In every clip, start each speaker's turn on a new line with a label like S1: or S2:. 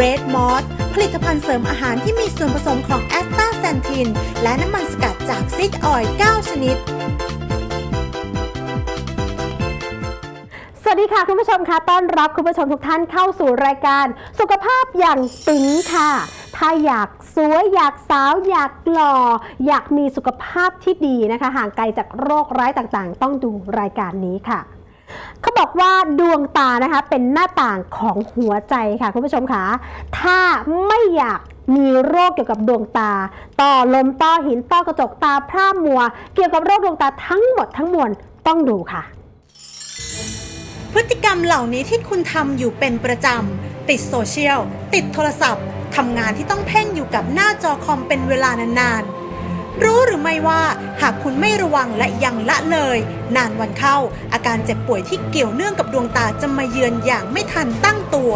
S1: Red m o s ผลิตภัณฑ์เสริมอาหารที่มีส่วนผสมของแอสตาแซนทิน และน้ำมันสกัดจากซีดออยล์9ชนิด
S2: สวัสดีค่ะ คุณผู้ชมค่ะต้อนรับคุณผู้ชมทุกท่านเข้าสู่รายการ สุขภาพอย่างติ๋งค่ะ ถ้าอยากสวยอยากสาว อยากหล่อ อยากมีสุขภาพที่ดีนะคะ ห่างไกลจากโรคร้ายต่างๆ ต้องดูรายการนี้ค่ะ เขาบอกว่าดวงตานะคะเป็นหน้าต่างของหัวใจค่ะคุณผู้ชมคะถ้าไม่อยากมีโรคเกี่ยวกับดวงตา ต่อลมต้อหินต้อกระจกตาพร่ามัว เกี่ยวกับโรคดวงตาทั้งหมดทั้งมวลต้องดูค่ะ
S1: พฤติกรรมเหล่านี้ที่คุณทำอยู่เป็นประจำ ติดโซเชียล ติดโทรศัพท์ทำงานที่ต้องเพ่งอยู่กับหน้าจอคอมเป็นเวลานานๆ รู้หรือไม่ว่าหากคุณไม่ระวังและยังละเลย นานวันเข้า อาการเจ็บป่วยที่เกี่ยวเนื่องกับดวงตาจะมาเยือนอย่างไม่ทันตั้งตัว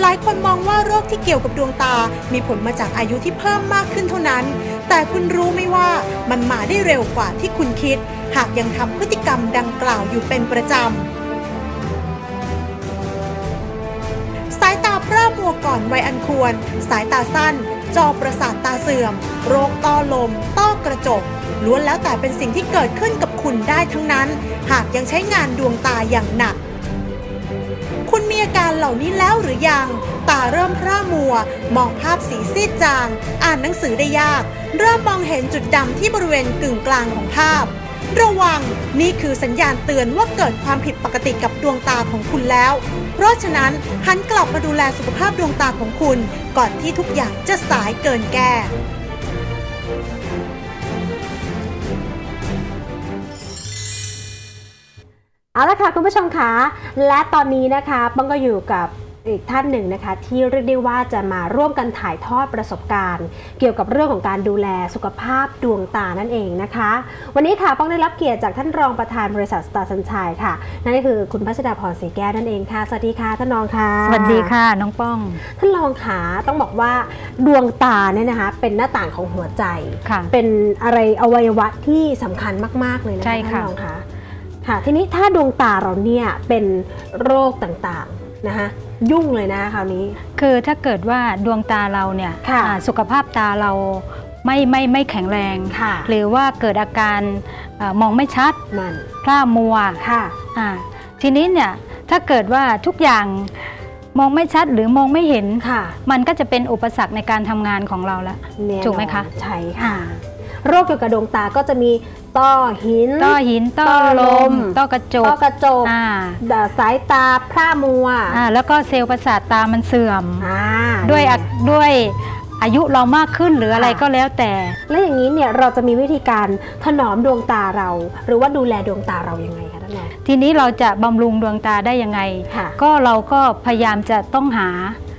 S1: หลายคนมองว่าโรคที่เกี่ยวกับดวงตา มีผลมาจากอายุที่เพิ่มมากขึ้นเท่านั้น แต่คุณรู้ไหมว่ามันมาได้เร็วกว่าที่คุณคิด หากยังทำพฤติกรรมดังกล่าวอยู่เป็นประจำสายตาพร่ามัวก่อนวัยอันควร สายตาสั้น จอประสาทตาเสื่อม โรคต้อลม ต้อกระจก ล้วนแล้วแต่เป็นสิ่งที่เกิดขึ้นกับคุณได้ทั้งนั้น หากยังใช้งานดวงตาอย่างหนัก คุณมีอาการเหล่านี้แล้วหรือยัง ตาเริ่มพร่ามัว มองภาพสีซีดจาง อ่านหนังสือได้ยาก เริ่มมองเห็นจุดดำที่บริเวณกึ่งกลางของภาพระวังนี่คือสัญญาณเตือนว่าเกิดความผิดปกติกับดวงตาของคุณแล้ว เพราะฉะนั้นหันกลับมาดูแลสุขภาพดวงตาของคุณ ก่อนที่ทุกอย่างจะสายเกินแก้
S2: เอาละค่ะคุณผู้ชมคะและตอนนี้นะคะป้องก็อยู่กับ อีกท่านหนึ่งนะคะที่เรียกได้ว่าจะมาร่วมกันถ่ายทอดประสบการณ์ เกี่ยวกับเรื่องของการดูแลสุขภาพดวงตานั่นเองนะคะ วันนี้ค่ะป้องได้รับเกียรติจากท่านรองประธานบริษัทสตาร์สัญชัยค่ะ นั่นก็คือคุณพัชดาพรศรีแก้วนั่นเองค่ะ สวัสดีค่ะท่านรองค่ะ
S3: สวัสดีค่ะน้องป้อง
S2: ท่านรองขาต้องบอกว่าดวงตาเนี่ยนะคะเป็นหน้าต่างของหัวใจ
S3: ค่ะ
S2: เป็นอะไรอวัยวะที่สำคัญมาก ๆ เลยนะคะ
S3: ใช่ค่ะ
S2: ท่านรองคะค่ะทีนี้ถ้าดวงตาเราเนี่ยเป็นโรคต่างๆนะคะ ยุ่งเลยนะคราวนี้
S3: คือถ้าเกิดว่าดวงตาเราเนี่ย
S2: ค่ะ
S3: อ่าสุขภาพตาเราไม่ไม่ไม่แข็งแรง
S2: ค่ะ
S3: หรือว่าเกิดอาการเออมองไม่ชัด
S2: นั่น
S3: พร่ามัว
S2: ค่ะ
S3: อ่าทีนี้เนี่ยถ้าเกิดว่าทุกอย่างมองไม่ชัดหรือมองไม่เห็น
S2: ค่ะ
S3: มันก็จะเป็นอุปสรรคในการทำงานของเราละ
S2: แน่นอน
S3: ถูกไหมคะ
S2: ใช่ค่ะ โรคเกี่ยวกับดวงตาก็จะมีต้อหิน
S3: ต้อหินต้อ
S2: ต้อล
S3: ล
S2: ม
S3: มต้อกระจ
S2: ต้อกกระจก
S3: อ่า
S2: ดาสายตาพร่ามัว
S3: อ่าแล้วก็เซลล์ประสาทตามันเสื่อม
S2: อ่า
S3: ด้วยอะด้วยอายุเรามากขึ้นหรืออะไร
S2: ค่ะ
S3: ก็แล้วแต่
S2: แล้วอย่างนี้เนี่ยเราจะมีวิธีการถนอมดวงตาเรา หรือว่าดูแลดวงตาเรายังไงคะท่านรอง
S3: ทีนี้เราจะบำรุงดวงตาได้ยังไง
S2: ค่ะ
S3: ก็เราก็พยายามจะต้องหา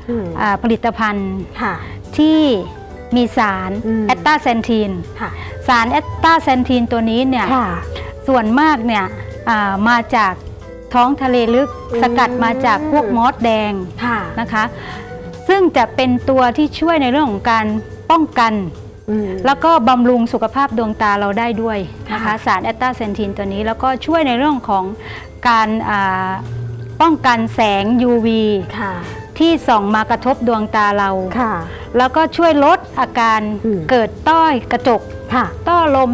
S2: อืม
S3: อ่าผลิตภัณฑ์
S2: ค่ะ
S3: ที่ มีสาร
S2: อืม
S3: แอตตาเซนทีน
S2: ค่ะ
S3: สารแอตตาเซนทีนตัวนี้เนี่ย
S2: ค่ะ
S3: ส่วนมากเนี่ยอ่ามาจากท้องทะเลลึก
S2: อืม
S3: สกัดมาจากพวกมอสแดง
S2: ค่ะ
S3: นะคะ ซึ่งจะเป็นตัวที่ช่วยในเรื่องของการป้องกัน
S2: อืม
S3: แล้วก็บำรุงสุขภาพดวงตาเราได้ด้วยนะคะ
S2: ค่ะ
S3: สารแอตตาเซนทีนตัวนี้แล้วก็ช่วยในเรื่องของการอ่าป้องกันแสง UV
S2: ค่ะ
S3: ที่ส่องมากระทบดวงตาเรา
S2: ค่ะ
S3: แล้วก็ช่วยลดอาการ
S2: อืม
S3: เกิดต้อยกระจก
S2: ค่ะ
S3: ต้อลม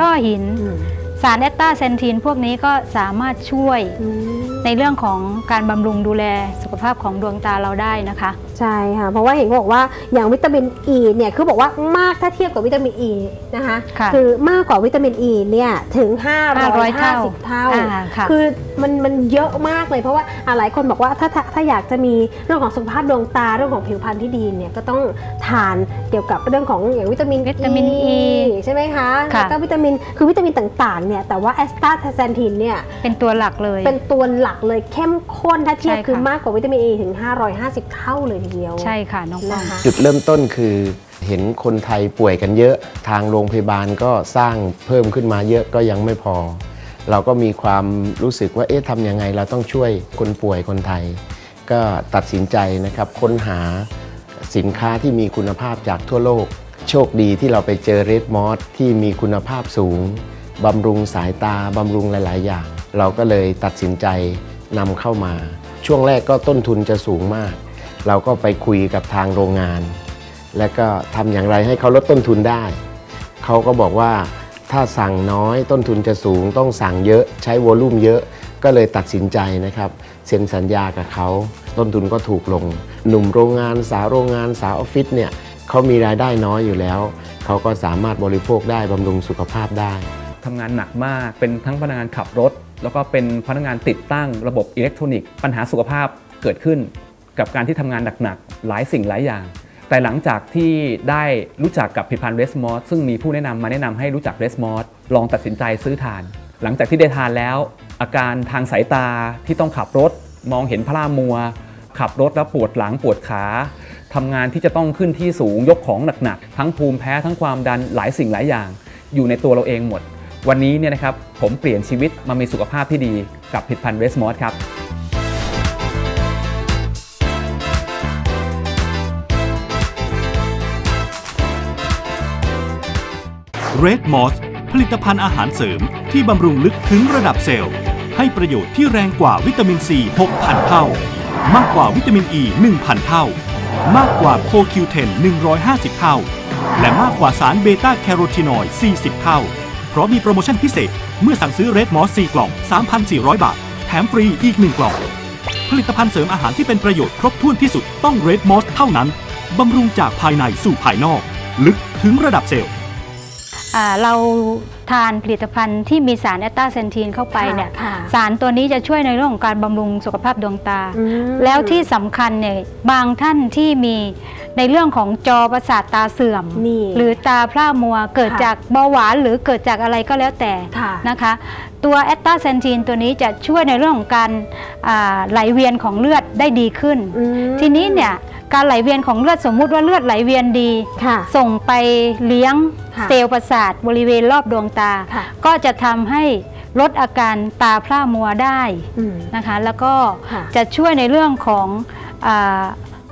S3: ต้อหิน
S2: อืม
S3: สารแอตตาเซนทีนพวกนี้ก็สามารถช่วย
S2: อืม
S3: ในเรื่องของการบำรุงดูแลสุขภาพของดวงตาเราได้นะคะ
S2: ใช่ค่ะ เพราะว่าเห็นเขาบอกว่าอย่างวิตามินอ e ีเนี่ยคือบอกว่ามากถ้าเทียบกับวิตามินอ e ีนะคะ
S3: ค่ะ
S2: อมากกว่าวิตามินอ e ีเนี่ยถึง
S3: 500เท่า
S2: 550เท่า
S3: อ่าค่ะ
S2: คือมันมันเยอะมากเลยเพราะว่าอ่าหลายคนบอกว่าถ้าถ้าถ้าอยากจะมีเรื่องของสุขภาพดวงตาเรื่องของผิวพรรณที่ดีเนี่ยก็ต้องทานเกี่ยวกับเรื่องของอย่างวิตามิน
S3: วิตามิน E
S2: ใช่ไหมคะ
S3: ค่ะ
S2: แล้วก็วิตามินคือวิตามินต่างๆเนี่ยแต่ว่าแอสตาแซนทินเนี่ย
S3: เป็นตัวหลักเลย
S2: เป็นตัวหลักเลยเข้มข้นถ้าเทียบ
S3: ใช่ค่ะ
S2: คือมากกว่าวิตามินอ e ีถึง 550 เท่าเลยทีเดียว
S3: ใช่ค่ะน้องป้อง
S2: นะคะ
S4: จุดเริ่มต้นคือเห็นคนไทยป่วยกันเยอะ ทางโรงพยาบาลก็สร้างเพิ่มขึ้นมาเยอะก็ยังไม่พอ เราก็มีความรู้สึกว่าเอ๊ะทำยังไงเราต้องช่วยคนป่วยคนไทย ก็ตัดสินใจนะครับค้นหาสินค้าที่มีคุณภาพจากทั่วโลก โชคดีที่เราไปเจอเรดมอสที่มีคุณภาพสูงบำรุงสายตาบำรุงหลาย ๆ อย่าง เราก็เลยตัดสินใจนำเข้ามา ช่วงแรกก็ต้นทุนจะสูงมาก เราก็ไปคุยกับทางโรงงาน และก็ทำอย่างไรให้เขาลดต้นทุนได้ เขาก็บอกว่าถ้าสั่งน้อยต้นทุนจะสูง ต้องสั่งเยอะใช้วอลลุ่มเยอะก็เลยตัดสินใจนะครับเซ็นสัญญากับเขา ต้นทุนก็ถูกลง หนุ่มโรงงานสาวโรงงานสาวออฟฟิศเนี่ยเขามีรายได้น้อยอยู่แล้ว เขาก็สามารถบริโภคได้บำรุงสุขภาพได้
S5: ทำงานหนักมากเป็นทั้งพนักงานขับรถ แล้วก็เป็นพนักงานติดตั้งระบบอิเล็กทรอนิกส์ปัญหาสุขภาพเกิดขึ้น กับการที่ทำงานหนักๆ หลายสิ่งหลายอย่าง แต่หลังจากที่ได้รู้จักกับผลิตภัณฑ์เรสมอสซึ่งมีผู้แนะนำมาแนะนำให้รู้จักเรสมอสลองตัดสินใจซื้อทาน หลังจากที่ได้ทานแล้ว อาการทางสายตาที่ต้องขับรถ มองเห็นพร่ามัว ขับรถแล้วปวดหลังปวดขาทำงานที่จะต้องขึ้นที่สูงยกของหนักๆ ทั้งภูมิแพ้ทั้งความดันหลายสิ่งหลายอย่าง อยู่ในตัวเราเองหมด วันนี้เนี่ยนะครับผมเปลี่ยนชีวิตมามีสุขภาพที่ดีกับผลิตภัณฑ์เรสมอสครับ
S6: เรดมอสผลิตภัณฑ์อาหารเสริมที่บำรุงลึกถึงระดับเซลล์ ให้ประโยชน์ที่แรงกว่าวิตามินซี6,000 เท่า มากกว่าวิตามินอ e ี1,000 เท่า มากกว่าโคคิวเทน150 เท่า และมากกว่าสารเบต้าแคโรทีนอยด์40 เท่า เพราะมีโปรโมชั่นพิเศษเมื่อสั่งซื้อเรดมอส4กล่อง 3,400 บาท แถมฟรีอีก 1 กล่อง ผลิตภัณฑ์เสริมอาหารที่เป็นประโยชน์ครบถ้วนที่สุดต้องเรดมอสเท่านั้นบำรุงจากภายในสู่ภายนอก ลึกถึงระดับเซลล์
S3: เราทานผลิตภัณฑ์ที่มีสารแอตตาเซนทีนเข้าไปเนี่ย
S2: ค่ะ
S3: สารตัวนี้จะช่วยในเรื่องของการบำรุงสุขภาพดวงตา
S2: อืม
S3: แล้วที่สำคัญเนี่ยบางท่านที่มีในเรื่องของจอประสาทตาเสื่อม
S2: นี่
S3: หรือตาพร่ามัวเกิด
S2: ค่ะ
S3: จากเบาหวานหรือเกิดจากอะไรก็แล้วแต่
S2: ค่ะ
S3: นะคะ ตัวแอตตาเซนทีนตัวนี้จะช่วยในเรื่องของการอ่าไหลเวียนของเลือดได้ดีขึ้น
S2: อืม
S3: ทีนี้เนี่ย การไหลเวียนของเลือดสมมุติว่าเลือดไหลเวียนดี
S2: ค่ะ
S3: ส่งไปเลี้ยง
S2: ค่ะ
S3: เซลล์ประสาทบริเวณรอบดวงตา
S2: ค่ะ
S3: ก็จะทำให้ลดอาการตาพร่ามัวได้
S2: อืม
S3: นะคะ แล้วก็
S2: ค่ะ
S3: จะช่วยในเรื่องของอา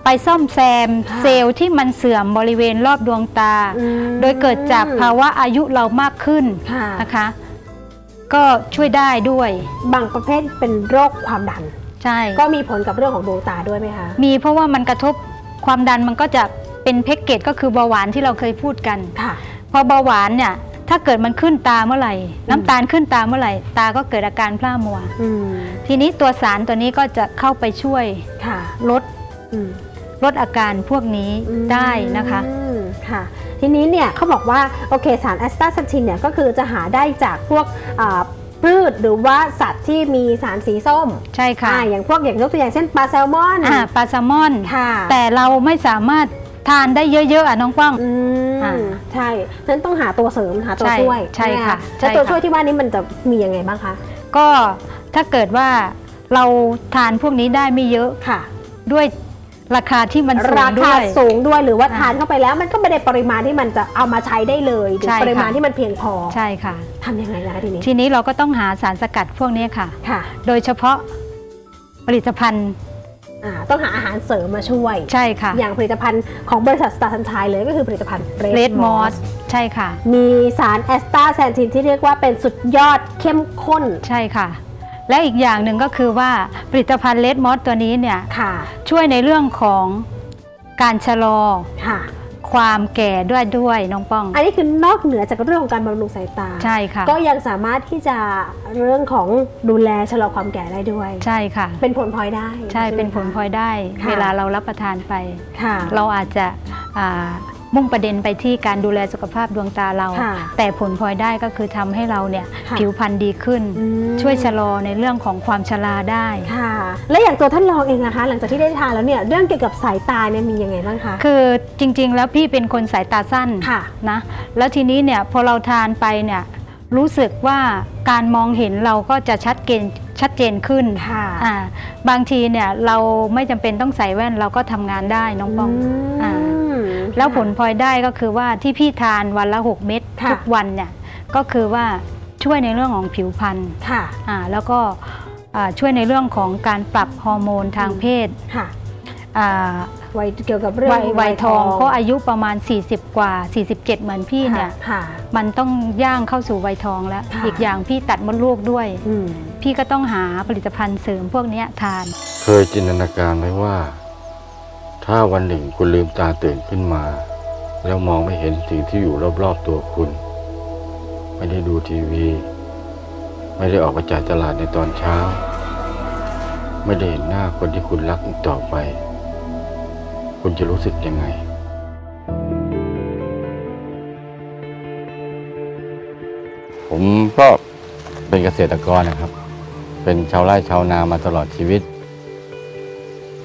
S3: ไปซ่อมแซม
S2: ค่ะ
S3: เซลล์ที่มันเสื่อมบริเวณรอบดวงตา
S2: อืม
S3: โดยเกิดจากภาวะอายุเรามากขึ้น
S2: ค่ะ
S3: นะคะ ก็ช่วยได้ด้วย
S2: บางประเภทเป็นโรคความดัน
S3: ใช่
S2: ก็มีผลกับเรื่องของดวงตาด้วยไหมคะ
S3: มีเพราะว่ามันกระทบ ความดันมันก็จะเป็นเพกเกตก็คือเบาหวานที่เราเคยพูดกัน
S2: ค่ะ
S3: พอเบาหวานเนี่ยถ้าเกิดมันขึ้นตาเมื่อไหร่ น้ำตาลขึ้นตาเมื่อไหร่ ตาก็เกิดอาการพร่ามัว
S2: อืม
S3: ทีนี้ตัวสารตัวนี้ก็จะเข้าไปช่วย
S2: ค่ะ
S3: ลด
S2: อืม
S3: ลดอาการพวกนี้ได้นะคะ
S2: อืมค่ะทีนี้เนี่ยเขาบอกว่าโอเคสารแอสตาซันทินเนี่ยก็คือจะหาได้จากพวกอ่า พืชหรือว่าสัตว์ที่มีสารสีส้ม
S3: ใช่ค่ะ
S2: อ่าอย่างพวกอย่างยกตัวอย่างเช่นปลาแซลมอน
S3: อ่าปลาแซลมอน
S2: ค่ะ
S3: แต่เราไม่สามารถทานได้เยอะๆอะน้องป้อง
S2: อืม
S3: อ่า
S2: ใช่ฉะนั้นต้องหาตัวเสริมหาตัว
S3: ใช่
S2: ช่วย
S3: ใช่
S2: ไหม
S3: ค่ะ
S2: แล้ว
S3: ใช่
S2: ตัว
S3: ค่ะ
S2: ช่วยที่ว่านี้มันจะมียังไงบ้างคะ
S3: ก็ถ้าเกิดว่าเราทานพวกนี้ได้ไม่เยอะ
S2: ค่ะ
S3: ด้วย ราคาที่มันสูง
S2: รา
S3: ด้
S2: คา
S3: วย
S2: สูงด้วยหรือว่า
S3: อ่า
S2: ทานเข้าไปแล้วมันก็ไม่ได้ปริมาณที่มันจะเอามาใช้ได้เลยหรือ
S3: ใช่ค่ะ
S2: ปริมาณที่มันเพียงพอ
S3: ใช่ค่ะ
S2: ทำยังไงล่ะคะทีนี้
S3: ทีนี้เราก็ต้องหาสารสกัดพวกนี้ค่ะ
S2: ค่ะ
S3: โดยเฉพาะผลิตภัณฑ์
S2: อ่าต้องหาอาหารเสริมมาช่วย
S3: ใช่ค่ะ
S2: อย่างผลิตภัณฑ์ของบริษัทสตาร์ทันชายเลยก็คือผลิตภัณฑ์ Red
S3: เรดมอ
S2: Moss
S3: สใช่ค่ะ
S2: มีสารแอสตาแซนทินที่เรียกว่าเป็นสุดยอดเข้มข้น
S3: ใช่ค่ะ และอีกอย่างหนึ่งก็คือว่าผลิตภัณฑ์เลดมอสตัวนี้เนี่ย
S2: ค่ะ
S3: ช่วยในเรื่องของการชะลอ
S2: ค่ะ
S3: ความแก่ด้วยด้วยน้องป้อง
S2: อันนี้คือนอกเหนือจากเรื่องของการบำรุงสายตา
S3: ใช่ค่ะ
S2: ก็ยังสามารถที่จะเรื่องของดูแลชะลอความแก่ได้ด้วย
S3: ใช่ค่ะ
S2: เป็นผลพลอยได้
S3: ใช่
S2: ไหม
S3: เป็นผลพลอยได้
S2: ค่ะ
S3: เวลาเรารับประทานไป
S2: ค่ะ
S3: เราอาจจะอ่า มุ่งประเด็นไปที่การดูแลสุขภาพดวงตาเรา
S2: ค่ะ
S3: แต่ผลพลอยได้ก็คือทำให้เราเนี่ย
S2: ค่ะ
S3: ผิวพรรณดีขึ้น
S2: อืม
S3: ช่วยชะลอในเรื่องของความชราได้
S2: ค่ะ และอย่างตัวท่านรองเองนะคะ หลังจากที่ได้ทานแล้วเนี่ยเรื่องเกี่ยวกับสายตาเนี่ยมียังไงบ้างคะ
S3: คือจริงๆ แล้วพี่เป็นคนสายตาสั้น
S2: ค่ะ
S3: นะ แล้วทีนี้เนี่ยพอเราทานไปเนี่ยรู้สึกว่าการมองเห็นเราก็จะชัดเจนชัดเจนขึ้น
S2: ค่ะ
S3: อ่าบางทีเนี่ยเราไม่จำเป็นต้องใส่แว่นเราก็ทำงานได้น้องปองอ่า
S2: อืม
S3: แล้วผลพลอยได้ก็คือว่าที่พี่ทานวันละ 6 เม็ด
S2: ค่ะ
S3: ทุกวันเนี่ยก็คือว่าช่วยในเรื่องของผิวพรรณ
S2: ค่ะ
S3: อ่าแล้วก็อ่าช่วยในเรื่องของการปรับฮอร์โมนทางเพศ
S2: ค่ะ
S3: อ่า
S2: วัยเกี่ยวกับเรื่อง
S3: วัย
S2: ของ
S3: วัยทองเพราะอายุประมาณ 40 กว่า 47 เหมือนพี่เนี่ย
S2: ค่ะ
S3: มันต้องย่างเข้าสู่วัยทองแล้ว
S2: ค่ะ
S3: อีกอย่างพี่ตัดมดลูกด้วย
S2: อืม
S3: พี่ก็ต้องหาผลิตภัณฑ์เสริมพวกเนี้ยทาน
S2: ค
S7: เคยจินตนาการไหมว่า ถ้าวันหนึ่งคุณลืมตาตื่นขึ้นมา แล้วมองไม่เห็นสิ่งที่อยู่รอบๆตัวคุณ ไม่ได้ดูทีวี ไม่ได้ออกไปจ่ายตลาดในตอนเช้า ไม่ได้เห็นหน้าคนที่คุณรักอีกต่อไป คุณจะรู้สึกยังไงผมก็เป็นเกษตรกรนะครับ เป็นชาวไร่ชาวนามาตลอดชีวิต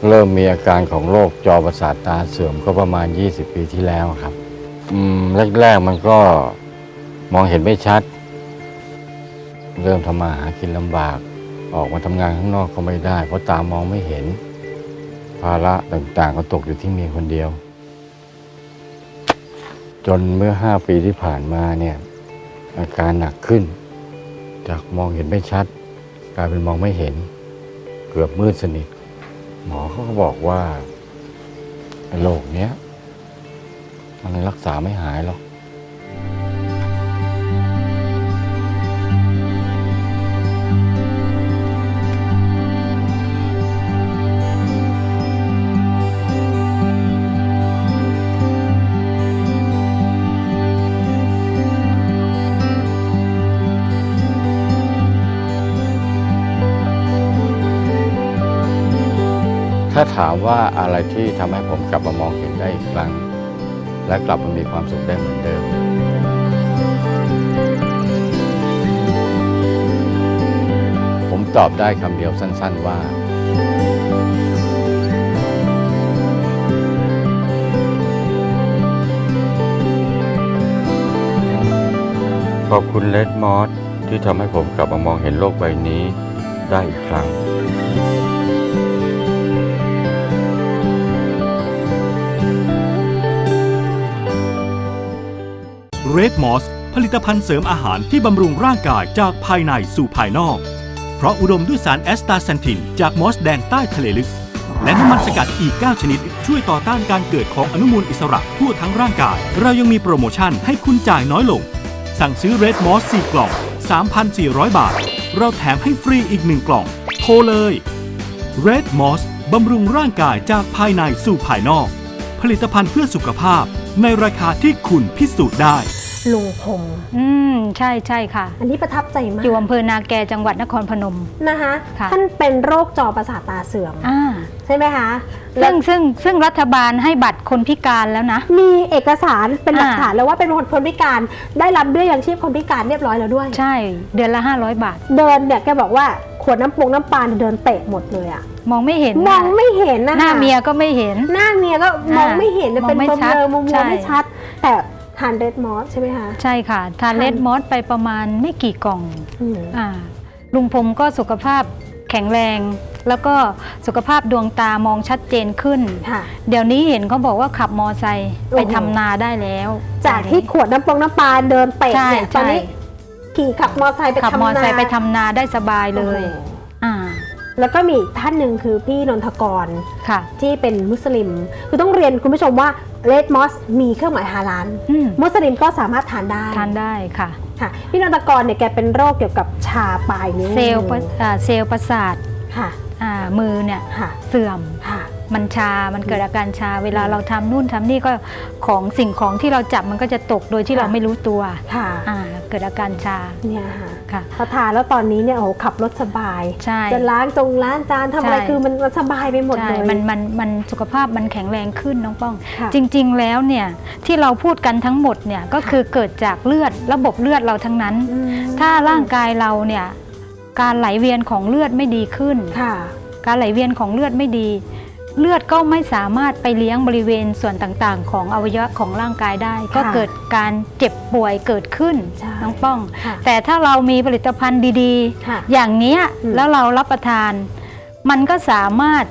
S7: เริ่มมีอาการของโรคจอประสาทตาเสื่อมก็ประมาณ 20 ปีที่แล้วครับอืมแรกๆมันก็มองเห็นไม่ชัด เริ่มทำมาหากินลำบาก ออกมาทำงานข้างนอกก็ไม่ได้ เพราะตามองไม่เห็น ภาระต่างๆก็ตกอยู่ที่เมียคนเดียว จนเมื่อ 5 ปีที่ผ่านมาเนี่ยอาการหนักขึ้น จากมองเห็นไม่ชัด กลายเป็นมองไม่เห็น เกือบมืดสนิท หมอเขาก็บอกว่าไอ้โรคเนี้ย มันรักษาไม่หายหรอก ถ้าถามว่าอะไรที่ทำให้ผมกลับมามองเห็นได้อีกครั้ง และกลับมามีความสุขได้เหมือนเดิม ผมตอบได้คำเดียวสั้น ๆว่า ขอบคุณเลดมอสที่ทำให้ผมกลับมามองเห็นโลกใบนี้ได้อีกครั้ง
S6: เรดมอสผลิตภัณฑ์เสริมอาหารที่บำรุงร่างกายจากภายในสู่ภายนอก เพราะอุดมด้วยสารแอสตาเซนทิน จากมอสแดงใต้ทะเลลึก และน้ำมันสกัดอีก 9 ชนิด ช่วยต่อต้านการเกิดของอนุมูลอิสระทั่วทั้งร่างกาย เรายังมีโปรโมชั่นให้คุณจ่ายน้อยลง สั่งซื้อเรดมอส4กล่อง 3,400 บาท เราแถมให้ฟรีอีก 1 กล่อง โทรเลย Red Moss บำรุงร่างกายจากภายในสู่ภายนอก ผลิตภัณฑ์เพื่อสุขภาพในราคาที่คุณพิสูจน์ได้
S2: ลุงพง
S3: อืมใช่ใช่ค่ะ
S2: อันนี้ประทับใจมาก
S3: อยู่อำเภอนาแกจังหวัดนครพนม
S2: นะคะ
S3: ค่ะ
S2: ท่านเป็นโรคจอประสาทตาเสื่อม
S3: อ่า
S2: ใช่ไหมคะ
S3: ซึ่งซึ่งซึ่งรัฐบาลให้บัตรคนพิการแล้วนะ
S2: มีเอกสารเป็นหลัก
S3: อ่า
S2: ฐานแล้วว่าเป็นคนพิการได้รับเบี้ยยังชีพคนพิการเรียบร้อยแล้วด้วย
S3: ใช่ เดือนละ 500 บาท
S2: เดินเนี่ยแกบอกว่าขวดน้ำปรุงน้ำปลาเนี่ยเดินเตะหมดเลยอะ
S3: มองไม่เห็น
S2: มองไม่เห็นนะคะ
S3: หน้าเมียก็ไม่เห็น
S2: หน้าเมียก็มองไม่เห็นเลย
S3: มอง
S2: เป็น
S3: ไม่
S2: เบ
S3: ชัด
S2: ลอๆมัว
S3: ใช่
S2: ๆไม่ชัด แต่ ทานเดดมอสใช่ไหมคะ
S3: ใช่ค่ะ ทาน
S2: ทาน
S3: เลดมอสไปประมาณไม่กี่กล่อง
S2: อืม
S3: อ่าลุงพงก็สุขภาพแข็งแรง แล้วก็สุขภาพดวงตามองชัดเจนขึ้น
S2: ค่ะ
S3: เดี๋ยวนี้เห็นเขาบอกว่าขับมอไซค์ไป
S2: โอ้โห
S3: ทำนาได้แล้ว
S2: จากที่ขวดน้ำปรุงน้ำปลาเดินเตะ
S3: ใช่
S2: เนี่ยตอน
S3: ใช่
S2: นี้ขี่ขับมอไซค์ไป
S3: ขับ
S2: ทำ
S3: มอไซค์
S2: นา
S3: ไปทำนาได้สบายเลย
S2: โอ้โห
S3: อ่า
S2: แล้วก็มีอีกท่านหนึ่งคือพี่นนทกร
S3: ค่ะ
S2: ที่เป็นมุสลิม คือต้องเรียนคุณผู้ชมว่าเ e ดมอสมีเครื่องหมายฮาลาล
S3: อืม
S2: มุสลิมก็สามารถทานได้
S3: ทานได้ค่ะ
S2: ค่ะพี่นนทกรเนี่ยแกเป็นโรคเกี่ยวกับชาปลายนิ้ว
S3: เซลล์ประอ่าเซลล์ประสาท
S2: ค่ะ
S3: อ่ามือเนี่ย
S2: ค่ะ
S3: เสื่อม
S2: ค่ะ
S3: มันชา มันเกิดอาการชา เวลาเราทำนู่นทำนี่ก็ของสิ่งของที่เราจับมันก็จะตกโดยที่
S2: ค่ะ
S3: เราไม่รู้ตัว
S2: ค่ะ
S3: อ่าเกิดอาการชา
S2: เนี่ยค่ะ
S3: ค่ะ
S2: พอทานแล้วตอนนี้เนี่ยโอ้โหขับรถสบาย
S3: ใช่
S2: จะล้างจงล้างจานทำอะไร
S3: ใช่
S2: คือมันมันสบายไปหมด
S3: ใช่
S2: เลย
S3: มันมันมันสุขภาพมันแข็งแรงขึ้นน้องป้อง
S2: ค่ะ
S3: จริง ๆ แล้วเนี่ยที่เราพูดกันทั้งหมดเนี่ยก็คือเกิดจากเลือดระบบเลือดเราทั้งนั้น
S2: อืม
S3: ถ้าร่างกายเราเนี่ยการไหลเวียนของเลือดไม่ดีขึ้น
S2: ค่ะ
S3: การไหลเวียนของเลือดไม่ดี เลือดก็ไม่สามารถไปเลี้ยงบริเวณส่วนต่างๆ ของอวัยวะของร่างกายได้ ก็เกิดการเจ็บป่วยเกิดขึ้น
S2: ใช่
S3: น้องป้อง
S2: ค่ะ
S3: แต่ถ้าเรามีผลิตภัณฑ์ดี
S2: ค่ะ
S3: ๆอย่างเนี้ย
S2: อืม
S3: แล้วเรารับประทาน มันก็สามารถ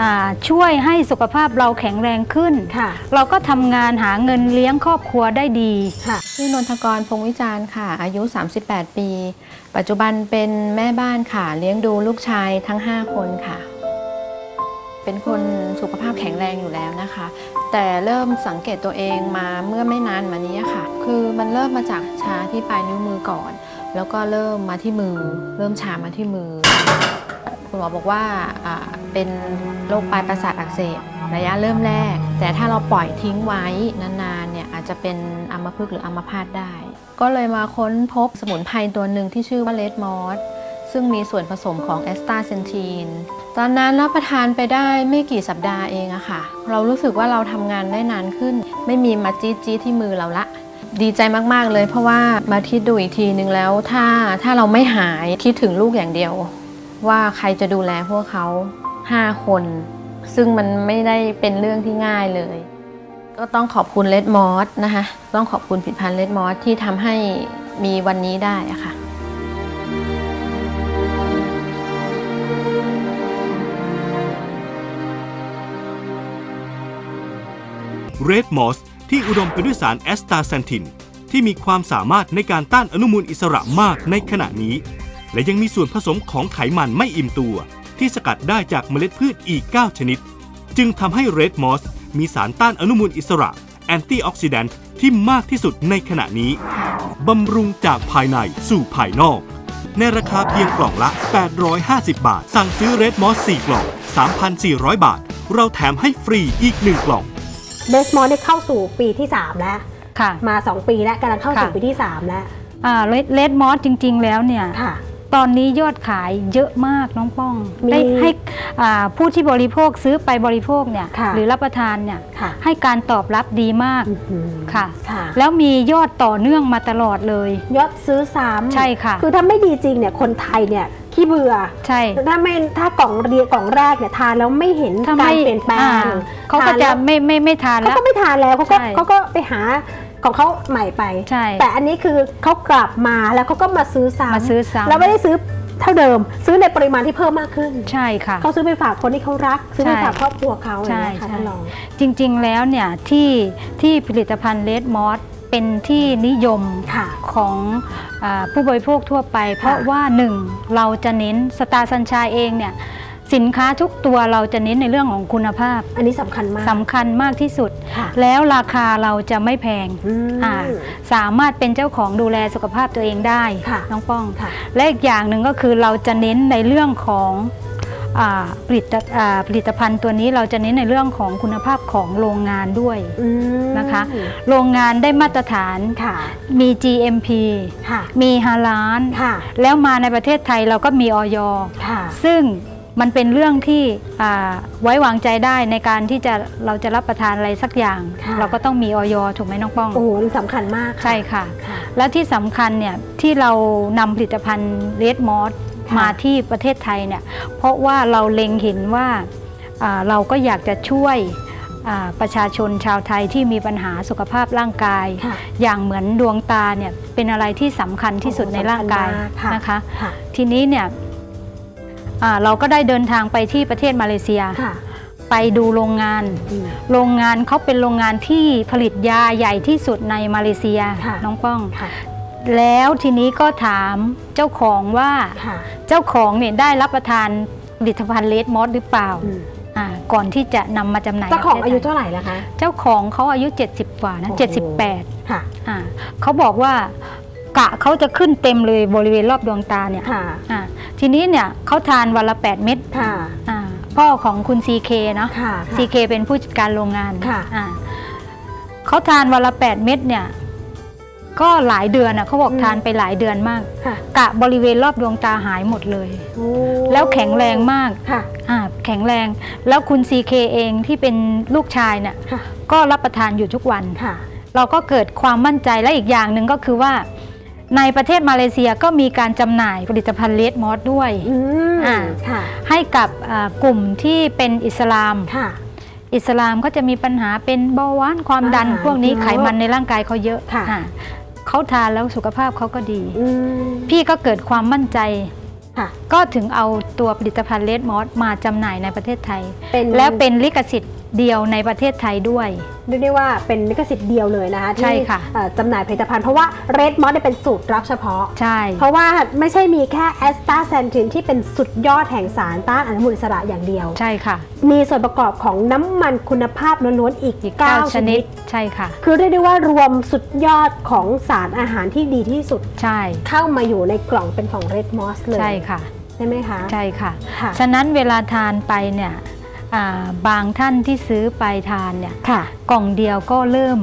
S3: อ่าช่วยให้สุขภาพเราแข็งแรงขึ้น
S2: ค่ะ
S3: เราก็ทำงานหาเงินเลี้ยงครอบครัวได้ดี
S2: ค่ะ
S8: ชื่อนนทกรพงวิจารณ์ค่ะ อายุ 38 ปี ปัจจุบันเป็นแม่บ้านค่ะ เลี้ยงดูลูกชายทั้ง 5 คนค่ะ เป็นคนสุขภาพแข็งแรงอยู่แล้วนะคะ แต่เริ่มสังเกตตัวเองมาเมื่อไม่นานมานี้ค่ะ คือมันเริ่มมาจากชาที่ปลายนิ้วมือก่อน แล้วก็เริ่มมาที่มือ เริ่มชามาที่มือ คุณหมอบอกว่าเป็นโรคปลายประสาทอักเสบระยะเริ่มแรก แต่ถ้าเราปล่อยทิ้งไว้นานๆเนี่ยอาจจะเป็นอัมพฤกษ์หรืออัมพาตได้ ก็เลยมาค้นพบสมุนไพรตัวหนึ่งที่ชื่อว่าเลดมอสซึ่งมีส่วนผสมของแอสตาเซนทีน ตอนนั้นรับประทานไปได้ไม่กี่สัปดาห์เองอะค่ะ เรารู้สึกว่าเราทำงานได้นานขึ้น ไม่มีมาจี๊ดจี๊ดที่มือเราละ ดีใจมาก ๆ เลยเพราะว่ามาคิดดูอีกทีนึงแล้วถ้าถ้าเราไม่หายคิดถึงลูกอย่างเดียว ว่าใครจะดูแลพวกเขา 5 คน ซึ่งมันไม่ได้เป็นเรื่องที่ง่ายเลย ก็ต้องขอบคุณเลดมอสนะคะ ต้องขอบคุณผลิตภัณฑ์เลดมอสที่ทำให้มีวันนี้ได้อะค่ะ
S6: เรดมอสที่อุดมไปด้วยสารแอสตาแซนทิน ที่มีความสามารถในการต้านอนุมูลอิสระมากในขณะนี้ และยังมีส่วนผสมของไขมันไม่อิ่มตัว ที่สกัดได้จากเมล็ดพืชอีก 9 ชนิด จึงทำให้เรดมอสมีสารต้านอนุมูลอิสระแอนตี้ออกซิแดนต์ที่มากที่สุดในขณะนี้บำรุงจากภายในสู่ภายนอก ในราคาเพียงกล่องละ 850 บาท สั่งซื้อเรดมอส4กล่อง 3,400 บาท เราแถมให้ฟรีอีก 1 กล่อง
S2: เดสมอลได้เข้าสู่ปีที่ 3 แล้ว
S3: ค่ะ
S2: มา 2 ปีแล้วกำลังเข้าสู่
S3: ค่ะ
S2: ปีที่ 3 แล้ว
S3: เลดมอสจริง ๆ แล้วเนี่ย
S2: ค่ะ
S3: ตอนนี้ยอดขายเยอะมากน้องป้อง
S2: มี
S3: ได้ให้อ่าผู้ที่บริโภคซื้อไปบริโภคเนี่ย
S2: ค่ะ
S3: หรือรับประทานเนี่ย
S2: ค่ะ
S3: ให้การตอบรับดีมาก
S2: อื้อหือ
S3: ค่ะ
S2: ค่ะ
S3: แล้วมียอดต่อเนื่องมาตลอดเลย
S2: ยอดซื้อซ้ำ
S3: ใช่ค่ะ
S2: คือถ้าไม่ดีจริงเนี่ยคนไทยเนี่ย ขี้เบื่อ
S3: ใช่
S2: ถ้าไม่ถ้ากล่องเรียกล่องแรกเนี่ยทานแล้วไม่เห็น
S3: ถ้า
S2: การ
S3: ไม่
S2: เปลี่ยนแปล
S3: อ่างเขาก็
S2: ทน
S3: จะ
S2: แล้ว
S3: ไม่ไม่ไม่ทาน
S2: เขา
S3: แล้ว
S2: ก็ไม่ทานแล้วเขาก็
S3: ใช่
S2: เขาก็ไปหาของเขาใหม่ไป
S3: ใช่
S2: แต่อันนี้คือเขากลับมาแล้วเขาก็มาซื้อซ้ำ
S3: มาซื้อซ้ำ
S2: แล้วไม่ได้ซื้อเท่าเดิม ซื้อในปริมาณที่เพิ่มมากขึ้น
S3: ใช่ค่ะ
S2: เขาซื้อไปฝากคนที่เขารัก ซื้อไป
S3: ใช่
S2: ฝากครอบครัวเขาอย่างเงี้ย
S3: ใช่
S2: ค่ะ
S3: ใช่
S2: ท่านรอง
S3: จริงๆแล้วเนี่ยที่ที่ผลิตภัณฑ์เลดมอส เป็นที่นิยม
S2: ค่ะ
S3: ของอาผู้บริโภคทั่วไป เพราะว่าหนึ่งเราจะเน้นสตาร์สัญชายเองเนี่ยสินค้าทุกตัวเราจะเน้นในเรื่องของคุณภาพ
S2: อันนี้สำคัญมาก
S3: สำคัญมากที่สุด
S2: ค่ะ
S3: แล้วราคาเราจะไม่แพง
S2: อืม
S3: อ่าสามารถเป็นเจ้าของดูแลสุขภาพตัวเองได้
S2: ค่ะ
S3: น้องป้อง
S2: ค่ะ
S3: และอีกอย่างหนึ่งก็คือเราจะเน้นในเรื่องของอา ผลิตอ่าผลิตภัณฑ์ตัวนี้เราจะเน้นในเรื่องของคุณภาพของโรงงานด้วย
S2: อืม
S3: นะคะ โรงงานได้มาตรฐาน
S2: ค่ะ
S3: มี GMP
S2: ค่ะ
S3: มีฮาลาน
S2: ค่ะ
S3: แล้วมาในประเทศไทยเราก็มีออย
S2: ค่ะ
S3: ซึ่งมันเป็นเรื่องที่อ่าไว้วางใจได้ในการที่จะเราจะรับประทานอะไรสักอย่าง
S2: ค่ะ
S3: เราก็ต้องมีออยถูกไหมน้องป้อง
S2: โอ้โหนี่สำคัญมาก
S3: ใช่ค่ะ
S2: ค่ะ
S3: และที่สำคัญเนี่ยที่เรานำผลิตภัณฑ์เรดมอส
S2: ค่ะ
S3: มาที่ประเทศไทยเนี่ยเพราะว่าเราเล็งเห็นว่าอ่าเราก็อยากจะช่วยอ่าประชาชนชาวไทยที่มีปัญหาสุขภาพร่างกาย
S2: ค่ะ
S3: อย่างเหมือนดวงตาเนี่ยเป็นอะไรที่สำคัญที่สุด
S2: โอ้โห
S3: ในร่างกาย
S2: สำคัญมากค่ะ
S3: นะคะ
S2: ค่ะ
S3: ทีนี้เนี่ยอ่าเราก็ได้เดินทางไปที่ประเทศมาเลเซีย
S2: ค่ะ
S3: ไปดูโรงงาน
S2: อืม
S3: โรงงานเขาเป็นโรงงานที่ผลิตยาใหญ่ที่สุดในมาเลเซีย
S2: ค่ะ
S3: น้องป้อง
S2: ค่ะ
S3: แล้วทีนี้ก็ถามเจ้าของว่า
S2: ค่ะ
S3: เจ้าของเนี่ยได้รับประทานผลิตภัณฑ์เลดมอสหรือเปล่า
S2: อืม
S3: อ่าก่อนที่จะนำมาจำหน่าย
S2: เจ้าของ
S3: ในประ
S2: อา
S3: เท
S2: ยุ
S3: ศไท
S2: เท่าไหร่แล้วคะ
S3: เจ้าของเขาอายุ 70 กว่านะ
S2: โอ้โห
S3: 78
S2: ค่ะ
S3: อ่าเขาบอกว่ากะเขาจะขึ้นเต็มเลยบริเวณรอบดวงตาเนี่ย
S2: ค่ะ
S3: อ่าทีนี้เนี่ยเขาทานวันละ 8 เม็ด
S2: ค่ะ
S3: อ่าพ่อของคุณ CK เนาะ
S2: ค่ะ
S3: CK เป็นผู้จัดการโรงงาน
S2: ค่ะ
S3: อ่าเขาทานวันละ 8 เม็ดเนี่ย ก็หลายเดือนอะเขาบอก
S2: อืม
S3: ทานไปหลายเดือนมาก
S2: ค่ะ
S3: กะบริเวณรอบดวงตาหายหมดเลย
S2: โอ้
S3: แล้วแข็งแรงมาก
S2: ค่ะ
S3: อ่าแข็งแรง แล้วคุณ CK เองที่เป็นลูกชายเนี่ย
S2: ค่ะ
S3: ก็รับประทานอยู่ทุกวัน
S2: ค่ะ
S3: เราก็เกิดความมั่นใจและอีกอย่างหนึ่งก็คือว่า ในประเทศมาเลเซียก็มีการจำหน่ายผลิตภัณฑ์เลดมอสด้วย
S2: อืม
S3: อ่า
S2: ค่ะ
S3: ให้กับอ่ากลุ่มที่เป็นอิสลาม
S2: ค่ะ
S3: อิสลามก็จะมีปัญหาเป็นเบาหวานความดัน
S2: อ่า
S3: พวกนี้
S2: เยอะ
S3: ไขมันในร่างกายเขาเยอะ
S2: ค่ะ
S3: อ่า เขาทานแล้วสุขภาพเขาก็ดี
S2: อืม
S3: พี่ก็เกิดความมั่นใจ
S2: ค่ะ
S3: ก็ถึงเอาตัวผลิตภัณฑ์เลดมอสมาจำหน่ายในประเทศไทย
S2: เป็น
S3: แล้วเป็นลิขสิทธิ์ เดียวในประเทศไทยด้วย
S2: เรียกได้ว่าเป็นลิขสิทธิ์เดียวเลยนะคะที่
S3: ใช่ค่ะ
S2: เอ่อจำหน่ายผลิตภัณฑ์เพราะว่าเรดมอสเป็นสูตรลับเฉพาะ
S3: ใช่
S2: เพราะว่าไม่ใช่มีแค่แอสตาเซนทินที่เป็นสุดยอดแห่งสารต้านอนุมูลอิสระอย่างเดียว
S3: ใช่ค่ะ
S2: มีส่วนประกอบของน้ำมันคุณภาพล้วนๆอีก
S3: อีก
S2: 9
S3: 9
S2: ช
S3: ช
S2: นิ
S3: นิ
S2: ด
S3: ดใช่ค่ะ
S2: คือเรียกได้ว่ารวมสุดยอดของสารอาหารที่ดีที่สุด
S3: ใช่
S2: เข้ามาอยู่ในกล่องเป็นของเรดมอสเลย
S3: ใช่ค่ะ
S2: ใช่ไหมคะ
S3: ใช่ค่ะ
S2: ค่ะ
S3: ฉะนั้นเวลาทานไปเนี่ยอ่า บางท่านที่ซื้อไปทานเนี่ย
S2: ค่ะ
S3: กล่องเดียวก็เริ่ม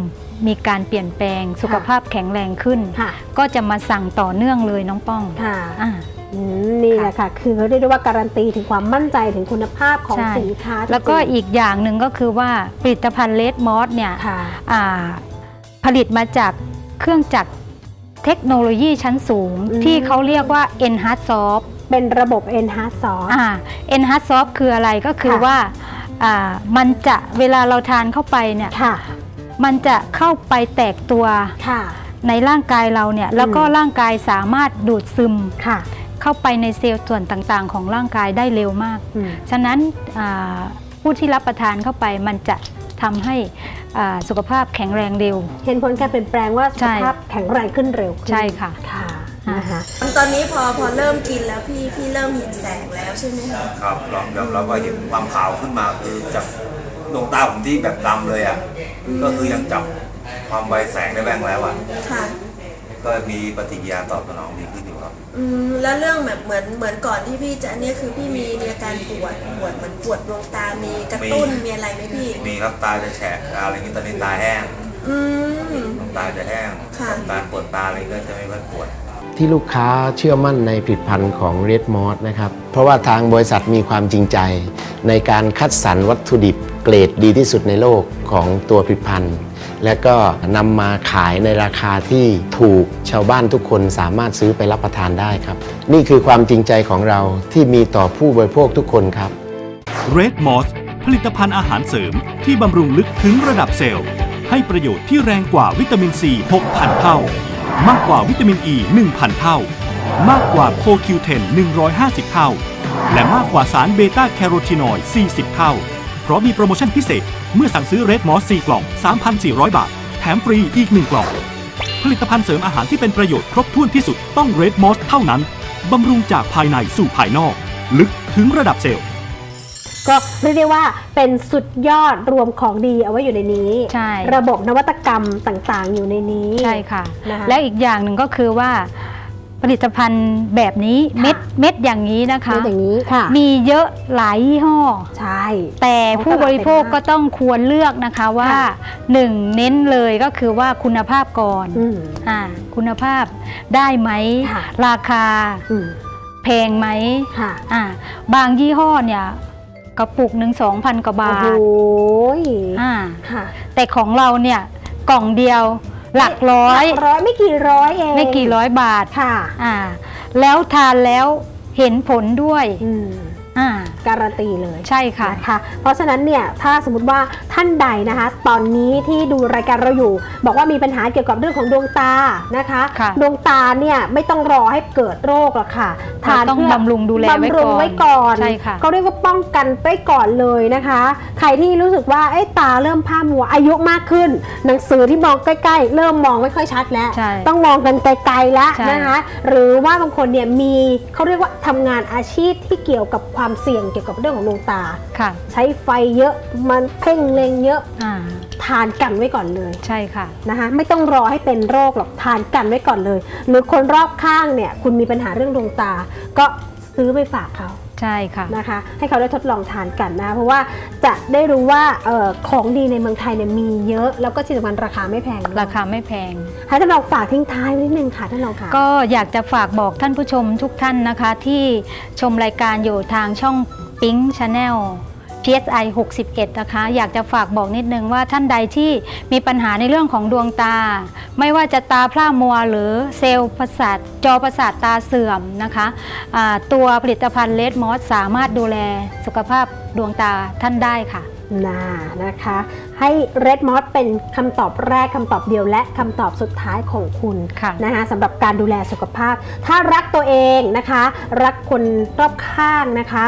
S3: มีการเปลี่ยนแปลงสุขภาพแข็งแรงขึ้น
S2: ค่ะ
S3: ก็จะมาสั่งต่อเนื่องเลยน้องป้อง
S2: ค่ะ
S3: อ่า
S2: อืมนี่แหละค่ะ คือเขาเรียกได้ว่าการันตีถึงความมั่นใจถึงคุณภาพของ
S3: ใช่
S2: สินค้าจริงๆ
S3: แล้วก็อีกอย่างหนึ่งก็คือว่าผลิตภัณฑ์เลดมอสเนี่ย
S2: ค่ะ
S3: อ่าผลิตมาจากเครื่องจักรเทคโนโลยีชั้นสูง
S2: อืม
S3: ที่เขาเรียกว่า Enhance Soft
S2: เป็นระบบ Enhance Sauce
S3: อ่า Enhance Soft คืออะไรก็คือ
S2: ค่ะ
S3: ว่าอ่ามันจะเวลาเราทานเข้าไปเนี่ย
S2: ค่ะ
S3: มันจะเข้าไปแตกตัว
S2: ค่ะ
S3: ในร่างกายเราเนี่ยแล้วก็ร่างกายสามารถดูดซึม
S2: ค่ะ
S3: เข้าไปในเซลล์ส่วนต่างๆ ของร่างกายได้เร็วมาก
S2: อืม
S3: ฉะนั้นอ่าผู้ที่รับประทานเข้าไปมันจะทำให้อ่าสุขภาพแข็งแรงเร็ว
S2: เห็นผลการเปลี่ยนแปลงว่าสุ
S3: ใช่
S2: ขภาพแข็งแรงขึ้นเร็วขึ้น
S3: ใช่ค่ะ
S2: ค่ะ นะคะ
S9: ตอนนี้พอพอเริ่มกินแล้วพี่พี่เริ่มเห็นแสงแล้วใช่ไหมคะ
S10: ครับเราเราเราก็เห็นความขาวขึ้นมาคือจากดวงตาผมที่แบบดำเลยอะก็คือยังจับความไวแสงได้แบ่งแล้วอะ
S9: ค่ะ
S10: ก็มีปฏิกิริยาตอบสนองดีขึ้นอยู่ครับ
S9: อืมแล้วเรื่องแบบเหมือนเหมือนก่อนที่พี่จะอันเนี้ยคือพี่มีมีอาการปวดปวดเหมือนปวดดวงตา มีกระตุ้น
S10: มี
S9: มีอะไรไหมพี่
S10: มีครับตาจะแฉะตาอะไรอย่างนี้ตอนนี้ตาแห้ง
S9: อืม
S10: ดวงตาจะแห้ง
S9: ค่ะ
S10: ตาปวดตาอะไรก็จะไม่ค่อยปวด
S4: ที่ลูกค้าเชื่อมั่นในผลิตภัณฑ์ของ Red m o s นะครับ เพราะว่าทางบริษัทมีความจริงใจ ในการคัดสรรวัตถุดิบเกรดดีที่สุดในโลกของตัวผลิตภัณฑ์ และก็นำมาขายในราคาที่ถูกชาวบ้านทุกคนสามารถซื้อไปรับประทานได้ครับ นี่คือความจริงใจของเราที่มีต่อผู้บริโภคทุกคนครับ
S6: Red m o s ผลิตภัณฑ์อาหารเสริมที่บำรุงลึกถึงระดับเซลล์ ให้ประโยชน์ที่แรงกว่าวิตามินซี 6,000 เท่า มากกว่าวิตามินอ e ี1,000 เท่า มากกว่าโคคิวเทน150 เท่า และมากกว่าสารเบต้าแคโรทีนอยด์40 เท่า เพราะมีโปรโมชั่นพิเศษ เมื่อสั่งซื้อ Red Moss 4กล่อง 3,400 บาท แถมฟรีอีก 1 กล่อง ผลิตภัณฑ์เสริมอาหารที่เป็นประโยชน์ครบถ้วนที่สุดต้อง Red Moss เท่านั้นบำรุงจากภายในสู่ภายนอก ลึกถึงระดับเซลล์
S2: ก็เรียกได้ว่าเป็นสุดยอดรวมของดีเอาไว้อยู่ในนี้
S3: ใช่
S2: ระบบนวัตกรรมต่างๆ อยู่ในนี้
S3: ใช่ค่ะ
S2: นะคะ
S3: และอีกอย่างหนึ่งก็คือว่าผลิตภัณฑ์แบบนี้เม็ดเม็ดอย่างนี้นะคะ
S2: เป็นอย่างนี้ค่ะ
S3: มีเยอะหลายยี่ห้อ
S2: ใช่
S3: แต่ผู้บริโภคก็ต้องควรเลือกนะคะว่า
S2: ค่ะ
S3: หนึ่งเน้นเลยก็คือว่าคุณภาพก่อน
S2: อืม
S3: อ่าคุณภาพได้ไหม
S2: ค่ะ
S3: ราคา
S2: อืม
S3: แพงไหม
S2: ค่ะ
S3: อ่าบางยี่ห้อเนี่ย กระปุกหนึ่งสองพันกว่าบา
S2: โอ้
S3: ท
S2: โห
S3: อ่า
S2: ค่ะ
S3: แต่ของเราเนี่ยกล่องเดียวหลักร้อย
S2: หลักร้อยไม่กี่ร้อยเอง
S3: ไม่กี่ร้อยบาท
S2: ค่ะ
S3: อ่าแล้วทานแล้วเห็นผลด้วย
S2: อืม
S3: อ่า
S2: การันตีเลย
S3: ใช่ค่ะ
S2: นะคะเพราะฉะนั้นเนี่ยถ้าสมมติว่าท่านใดนะคะ ตอนนี้ที่ดูรายการเราอยู่ บอกว่ามีปัญหาเกี่ยวกับเรื่องของดวงตานะคะ
S3: ค่ะ
S2: ดวงตาเนี่ยไม่ต้องรอให้เกิดโรคหรอกค่ะ
S3: เราต้อง
S2: เพื่
S3: บำรุงดูแลไว้
S2: บำรุง
S3: ก่อน
S2: ไว้ก่อน
S3: ใช่ค่ะ
S2: เขาเรียกว่าป้องกันไว้ก่อนเลยนะคะ ใครที่รู้สึกว่าเอ้ตาเริ่มผ้ามัวอายุมากขึ้น หนังสือที่มองใกล้ๆ เริ่มมองไม่ค่อยชัดแล้ว
S3: ใช่
S2: ต้องมองกันไกลๆแล้ว
S3: ใช่
S2: นะคะ หรือว่าบางคนเนี่ยมีเขาเรียกว่าทำงานอาชีพที่เกี่ยวกับความเสี่ยงเกี่ยวกับเรื่องของดวงตา
S3: ค่ะ
S2: ใช้ไฟเยอะมันเพ่งเล็งเยอะ
S3: อ่า
S2: ทานกันไว้ก่อนเลย
S3: ใช่ค่ะ
S2: นะคะไม่ต้องรอให้เป็นโรคหรอกทานกันไว้ก่อนเลย หรือคนรอบข้างเนี่ยคุณมีปัญหาเรื่องดวงตา ก็ซื้อไปฝากเขา
S3: ใช่ค่ะ
S2: นะคะให้เขาได้ทดลองทานกันนะ เพราะว่าจะได้รู้ว่าเออของดีในเมืองไทยเนี่ยมีเยอะ แล้วก็ที่สำคัญราคาไม่แพงด้วย
S3: ราคาไม่แพง
S2: ให้ท่านลองฝากทิ้งท้ายไว้นิดนึงค่ะท่านลองค่ะ
S3: ก็อยากจะฝากบอกท่านผู้ชมทุกท่านนะคะ ที่ชมรายการอยู่ทางช่องปิ๊งชาแนล PSI 61นะคะ อยากจะฝากบอกนิดนึงว่าท่านใดที่มีปัญหาในเรื่องของดวงตา ไม่ว่าจะตาพร่ามัว หรือเซลล์ประสาทจอประสาทตาเสื่อมนะคะอ่าตัวผลิตภัณฑ์เลดมอสสามารถดูแลสุขภาพดวงตาท่านได้ค่ะ
S2: น่านะคะ ให้ Red m o s เป็นคำตอบแรกคำตอบเดียวและคำตอบสุดท้ายของคุณ
S3: ค่ะ
S2: นะคะสำหรับการดูแลสุขภาพ ถ้ารักตัวเองนะคะ รักคนรอบข้างนะคะ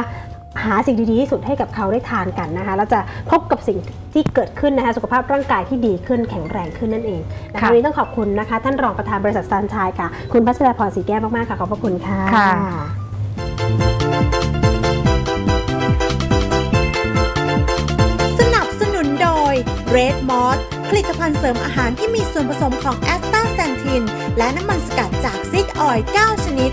S2: หาสิ่งดีๆที่สุดให้กับเขาได้ทานกันนะคะแล้วจะพบกับสิ่งที่เกิดขึ้นนะคะสุขภาพร่างกายที่ดีขึ้นแข็งแรงขึ้นนั่นเองนะคะ
S3: ค่ะ
S2: วันนี้ต้องขอบคุณนะคะ ท่านรองประธานบริษัทซันชายค่ะ คุณพัชราพรศรีแก้วมากๆค่ะขอบพระคุณค่ะ
S3: ค่ะ
S1: สนับสนุนโดย Red Moss ผลิตภัณฑ์เสริมอาหารที่มีส่วนผสมของแอสตาแซนทิน และน้ำมันสกัดจากซีดออยล์9ชนิด